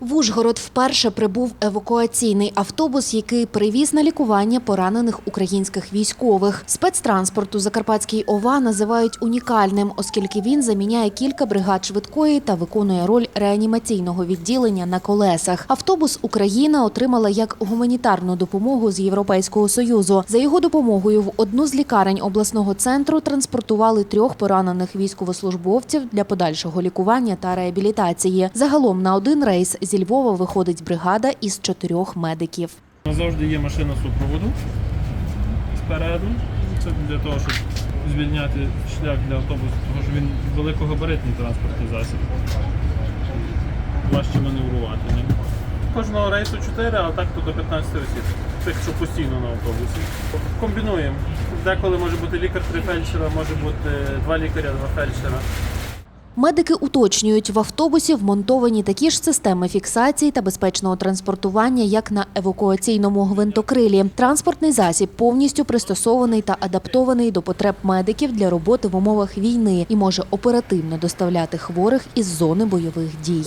В Ужгород вперше прибув евакуаційний автобус, який привіз на лікування поранених українських військових. Спецтранспорту Закарпатський ОВА називають унікальним, оскільки він заміняє кілька бригад швидкої та виконує роль реанімаційного відділення на колесах. Автобус Україна отримала як гуманітарну допомогу з Європейського союзу. За його допомогою в одну з лікарень обласного центру транспортували трьох поранених військовослужбовців для подальшого лікування та реабілітації. Загалом на один рейс зі Львова виходить бригада із чотирьох медиків. Завжди є машина супроводу спереду. Це для того, щоб звільняти шлях для автобусу, тому що він великогабаритний транспортний засіб. Важче маневрувати. Ні? Кожного рейсу 4, а так то до 15 осіб. Тих, що постійно на автобусі. Комбінуємо. Деколи може бути лікар три фельдшера, може бути два лікаря, два фельдшера. Медики уточнюють, в автобусі вмонтовані такі ж системи фіксації та безпечного транспортування, як на евакуаційному гвинтокрилі. Транспортний засіб повністю пристосований та адаптований до потреб медиків для роботи в умовах війни і може оперативно доставляти хворих із зони бойових дій.